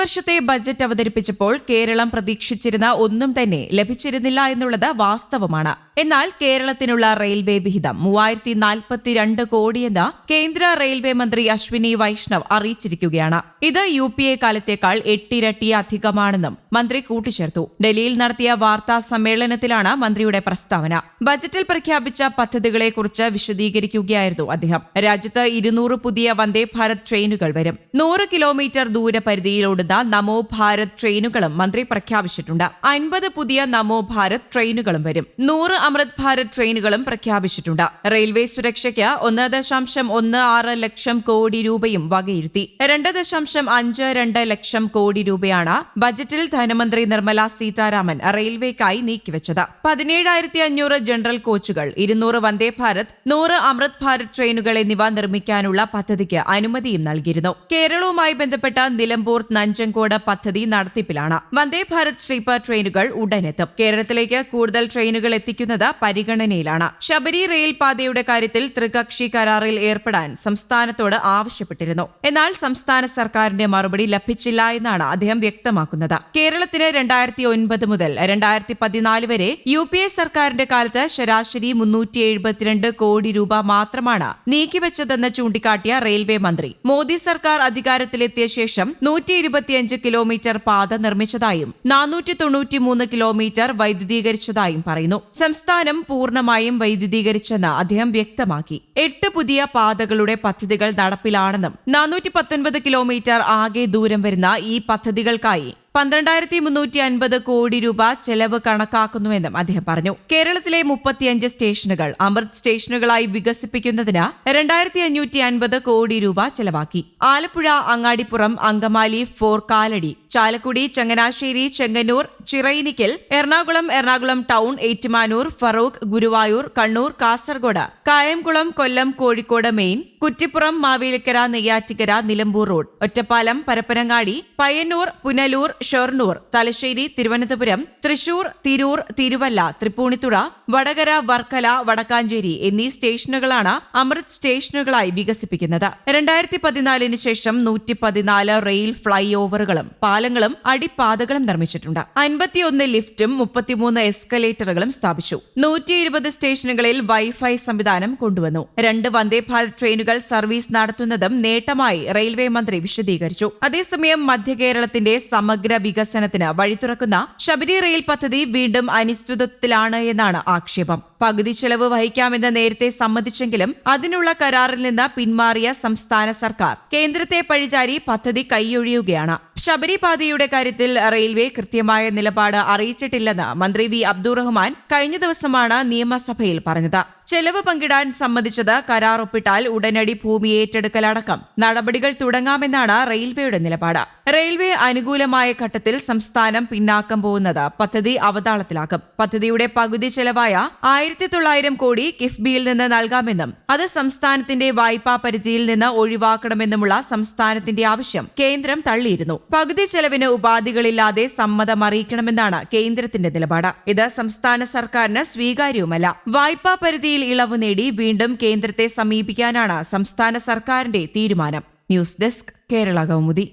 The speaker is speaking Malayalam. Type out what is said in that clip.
വർഷത്തെ ബജറ്റ് അവതരിപ്പിച്ചപ്പോൾ കേരളം പ്രതീക്ഷിച്ചിരുന്ന ഒന്നും തന്നെ ലഭിച്ചിരുന്നില്ല എന്നുള്ളത് വാസ്തവമാണ്. എന്നാൽ കേരളത്തിനുള്ള റെയിൽവേ വിഹിതം മൂവായിരത്തി നാൽപ്പത്തിരണ്ട് കോടിയെന്ന് കേന്ദ്ര റെയിൽവേ മന്ത്രി അശ്വിനി വൈഷ്ണവ് അറിയിച്ചിരിക്കുകയാണ്. ഇത് യു പി എ കാലത്തേക്കാൾ എട്ടിരട്ടി അധികമാണെന്നും മന്ത്രി കൂട്ടിച്ചേർത്തു. ഡൽഹിയിൽ നടത്തിയ വാർത്താ സമ്മേളനത്തിലാണ് മന്ത്രിയുടെ പ്രസ്താവന. ബജറ്റിൽ പ്രഖ്യാപിച്ച പദ്ധതികളെക്കുറിച്ച് വിശദീകരിക്കുകയായിരുന്നു അദ്ദേഹം. രാജ്യത്ത് ഇരുന്നൂറ് പുതിയ വന്ദേ ഭാരത് ട്രെയിനുകൾ വരും. നൂറ് കിലോമീറ്റർ ദൂരപരിധിയിലോടുന്ന നമോ ഭാരത് ട്രെയിനുകളും മന്ത്രി പ്രഖ്യാപിച്ചിട്ടുണ്ട്. അൻപത് പുതിയ നമോ ഭാരത് ട്രെയിനുകളും വരും. നൂറ് അമൃത് ഭാരത് ട്രെയിനുകളും പ്രഖ്യാപിച്ചിട്ടുണ്ട്. റെയിൽവേ സുരക്ഷയ്ക്ക് ഒന്ന് ദശാംശം ഒന്ന് ആറ് ലക്ഷം കോടി രൂപയും വകയിരുത്തി. രണ്ട് ദശാംശം അഞ്ച് രണ്ട് ലക്ഷം കോടി രൂപയാണ് ബജറ്റിൽ ധനമന്ത്രി നിർമ്മല സീതാരാമൻ റെയിൽവേക്കായി നീക്കിവച്ചത്. പതിനേഴായിരത്തി അഞ്ഞൂറ് ജനറൽ കോച്ചുകൾ ഇരുന്നൂറ് വന്ദേ ഭാരത് നൂറ് അമൃത് ഭാരത് ട്രെയിനുകൾ എന്നിവ നിർമ്മിക്കാനുള്ള പദ്ധതിക്ക് അനുമതിയും നൽകിയിരുന്നു. കേരളവുമായി ബന്ധപ്പെട്ട നിലമ്പൂർ നഞ്ചങ്കോട് പദ്ധതി നടത്തിപ്പിലാണ്. വന്ദേ ഭാരത് സ്ലീപ്പർ ട്രെയിനുകൾ ഉടനെത്തും. കേരളത്തിലേക്ക് കൂടുതൽ ട്രെയിനുകൾ എത്തിക്കുന്നത് പരിഗണനയിലാണ്. ശബരി റെയിൽ പാതയുടെ കാര്യത്തിൽ ത്രികക്ഷി കരാറിൽ ഏർപ്പെടാൻ സംസ്ഥാനത്തോട് ആവശ്യപ്പെട്ടിരുന്നു. എന്നാൽ സംസ്ഥാന സർക്കാരിന്റെ മറുപടി ലഭിച്ചില്ല എന്നാണ് അദ്ദേഹം വ്യക്തമാക്കുന്നത്. കേരളത്തിന് രണ്ടായിരത്തി ഒൻപത് മുതൽ രണ്ടായിരത്തി പതിനാല് വരെ യു പി എ സർക്കാരിന്റെ കാലത്ത് ശരാശരി മുന്നൂറ്റി എഴുപത്തിരണ്ട് കോടി രൂപ മാത്രമാണ് നീക്കിവച്ചതെന്ന് ചൂണ്ടിക്കാട്ടിയ റെയിൽവേ മന്ത്രി. മോദി സർക്കാർ അധികാരത്തിലെത്തിയ ശേഷം നൂറ്റി ഇരുപത്തിയഞ്ച് കിലോമീറ്റർ പാത നിർമ്മിച്ചതായും നാനൂറ്റി തൊണ്ണൂറ്റിമൂന്ന് കിലോമീറ്റർ വൈദ്യുതീകരിച്ചതായും പറയുന്നു. സംസ്ഥാനം പൂർണമായും വൈദ്യുതീകരിച്ചെന്ന് അദ്ദേഹം വ്യക്തമാക്കി. എട്ട് പുതിയ പാതകളുടെ പദ്ധതികൾ നടപ്പിലാണെന്നും നാനൂറ്റി പത്തൊൻപത് കിലോമീറ്റർ ആകെ ദൂരം വരുന്ന ഈ പദ്ധതികൾക്കായി പന്ത്രണ്ടായിരത്തി മുന്നൂറ്റി അൻപത് കോടി രൂപ ചെലവ് കണക്കാക്കുന്നുവെന്നും അദ്ദേഹം പറഞ്ഞു. കേരളത്തിലെ മുപ്പത്തിയഞ്ച് സ്റ്റേഷനുകൾ അമൃത് സ്റ്റേഷനുകളായി വികസിപ്പിക്കുന്നതിന് രണ്ടായിരത്തി അഞ്ഞൂറ്റി അൻപത് കോടി രൂപ ചെലവാക്കി. Alappuzha Angadipuram Angamaly for Kalady Chalakudy Changanassery Chengannur Chirayinkeezhu Ernakulam Ernakulam town Ettumanoor Feroke Guruvayur Kannur Kasaragod Kayamkulam Kollam Kozhikode main Kuttippuram Mavelikkara Neyyattinkara Nilambur road Ottapalam Parappanangadi Payyanur Punalur Shoranur Thalassery Thiruvananthapuram Thrissur Tirur Thiruvalla Tripunithura Vadakara Varkala Wadakkanchery എന്നീ സ്റ്റേഷനുകളാണ് അമൃത് സ്റ്റേഷനുകളായി വികസിപ്പിക്കുന്നത്. രണ്ടായിരത്തി പതിനാലിന് ശേഷം നൂറ്റി പതിനാല് റെയിൽ ഫ്ളൈ ഓവറുകളും പാലങ്ങളും അടിപ്പാതകളും നിർമ്മിച്ചിട്ടുണ്ട്. അൻപത്തിയൊന്ന് ലിഫ്റ്റും മുപ്പത്തിമൂന്ന് എസ്കലേറ്ററുകളും സ്ഥാപിച്ചു. നൂറ്റി ഇരുപത് സ്റ്റേഷനുകളിൽ വൈഫൈ സംവിധാനം കൊണ്ടുവന്നു. രണ്ട് വന്ദേ ഭാരത് ട്രെയിനുകൾ സർവീസ് നടത്തുന്നതും നേട്ടമായി റെയിൽവേ മന്ത്രി വിശദീകരിച്ചു. അതേസമയം മധ്യ കേരളത്തിന്റെ സമഗ്ര വികസനത്തിന് വഴിതുറക്കുന്ന ശബരി റെയിൽ പദ്ധതി വീണ്ടും അനിശ്ചിതത്വത്തിലാണ് എന്നാണ് ആക്ഷേപം. പകുതി ചെലവ് വഹിക്കാമെന്ന് നേരത്തെ സമ്മതിച്ചെങ്കിലും അതിനുള്ള കരാറിൽ നിന്ന് പിന്മാറിയ സംസ്ഥാന സർക്കാർ. കേന്ദ്രത്തെ പഴിചാരി പദ്ധതി കൈയൊഴിയുകയാണ്. ശബരിപാതയുടെ കാര്യത്തിൽ റെയിൽവേ കൃത്യമായ നിലപാട് അറിയിച്ചിട്ടില്ലെന്ന് മന്ത്രി വി. അബ്ദുറഹ്മാൻ കഴിഞ്ഞ ദിവസമാണ് നിയമസഭയിൽ പറഞ്ഞത്. ചെലവ് പങ്കിടാൻ സമ്മതിച്ചത് കരാർ ഒപ്പിട്ടാൽ ഉടനടി ഭൂമി ഏറ്റെടുക്കലടക്കം. നടപടികൾ തുടങ്ങാമെന്നാണ് റെയിൽവേയുടെ നിലപാട്. റെയിൽവേ അനുകൂലമായ ഘട്ടത്തിൽ സംസ്ഥാനം പിന്നാക്കം പോകുന്നത് പദ്ധതി അവതാളത്തിലാക്കും. പദ്ധതിയുടെ പകുതി ചെലവായ ആയിരത്തി തൊള്ളായിരം കോടി കിഫ്ബിയിൽ നിന്ന് നൽകാമെന്നും അത് സംസ്ഥാനത്തിന്റെ വായ്പാ പരിധിയിൽ നിന്ന് ഒഴിവാക്കണമെന്നുമുള്ള സംസ്ഥാനത്തിന്റെ ആവശ്യം കേന്ദ്രം തള്ളിയിരുന്നു. പകുതി ചെലവിന് ഉപാധികളില്ലാതെ സമ്മതം അറിയിക്കണമെന്നാണ് കേന്ദ്രത്തിന്റെ നിലപാട്. ഇത് സംസ്ഥാന സർക്കാരിന് സ്വീകാര്യവുമല്ല. വായ്പാ പരിധിയിൽ ഇളവ് നേടി വീണ്ടും കേന്ദ്രത്തെ സമീപിക്കാനാണ് സംസ്ഥാന സർക്കാരിന്റെ തീരുമാനം. News desk Kerala Kaumudi.